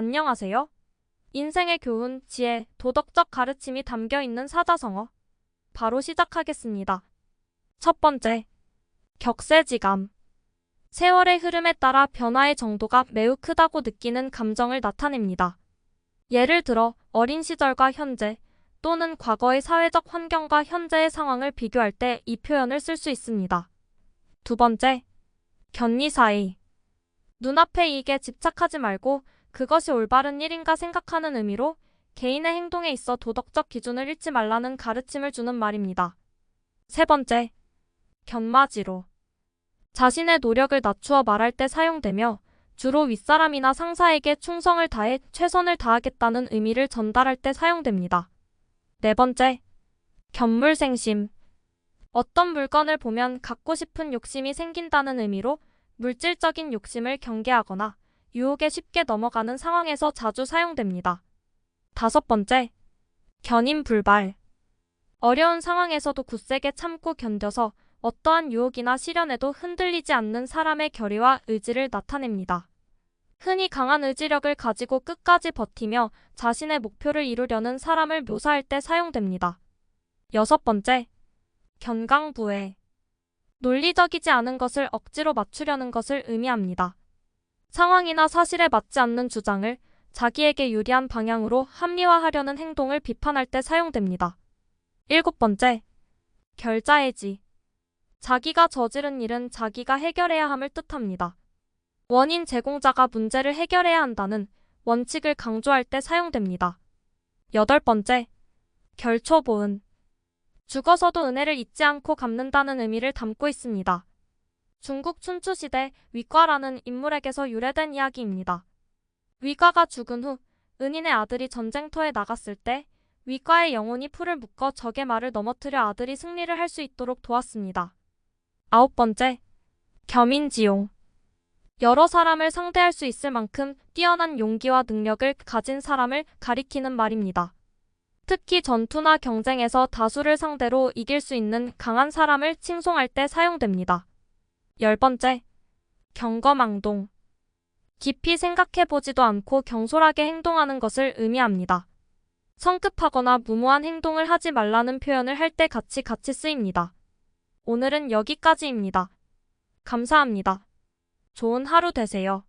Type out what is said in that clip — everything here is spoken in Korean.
안녕하세요. 인생의 교훈, 지혜, 도덕적 가르침이 담겨 있는 사자성어. 바로 시작하겠습니다. 첫 번째, 격세지감. 세월의 흐름에 따라 변화의 정도가 매우 크다고 느끼는 감정을 나타냅니다. 예를 들어 어린 시절과 현재 또는 과거의 사회적 환경과 현재의 상황을 비교할 때 이 표현을 쓸 수 있습니다. 두 번째, 견리사의. 눈앞의 이익에 집착하지 말고 그것이 올바른 일인가 생각하는 의미로 개인의 행동에 있어 도덕적 기준을 잃지 말라는 가르침을 주는 말입니다. 세 번째, 견마지로. 자신의 노력을 낮추어 말할 때 사용되며 주로 윗사람이나 상사에게 충성을 다해 최선을 다하겠다는 의미를 전달할 때 사용됩니다. 네 번째, 견물생심. 어떤 물건을 보면 갖고 싶은 욕심이 생긴다는 의미로 물질적인 욕심을 경계하거나 유혹에 쉽게 넘어가는 상황에서 자주 사용됩니다. 다섯 번째, 견인 불발. 어려운 상황에서도 굳세게 참고 견뎌서 어떠한 유혹이나 시련에도 흔들리지 않는 사람의 결의와 의지를 나타냅니다. 흔히 강한 의지력을 가지고 끝까지 버티며 자신의 목표를 이루려는 사람을 묘사할 때 사용됩니다. 여섯 번째, 견강부회. 논리적이지 않은 것을 억지로 맞추려는 것을 의미합니다. 상황이나 사실에 맞지 않는 주장을 자기에게 유리한 방향으로 합리화하려는 행동을 비판할 때 사용됩니다. 일곱 번째, 결자해지. 자기가 저지른 일은 자기가 해결해야 함을 뜻합니다. 원인 제공자가 문제를 해결해야 한다는 원칙을 강조할 때 사용됩니다. 여덟 번째, 결초보은. 죽어서도 은혜를 잊지 않고 갚는다는 의미를 담고 있습니다. 중국 춘추시대 위과라는 인물에게서 유래된 이야기입니다. 위과가 죽은 후 은인의 아들이 전쟁터에 나갔을 때 위과의 영혼이 풀을 묶어 적의 말을 넘어뜨려 아들이 승리를 할 수 있도록 도왔습니다. 아홉 번째, 겸인지용. 여러 사람을 상대할 수 있을 만큼 뛰어난 용기와 능력을 가진 사람을 가리키는 말입니다. 특히 전투나 경쟁에서 다수를 상대로 이길 수 있는 강한 사람을 칭송할 때 사용됩니다. 열 번째, 경거망동. 깊이 생각해보지도 않고 경솔하게 행동하는 것을 의미합니다. 성급하거나 무모한 행동을 하지 말라는 표현을 할 때 같이 같이 쓰입니다. 오늘은 여기까지입니다. 감사합니다. 좋은 하루 되세요.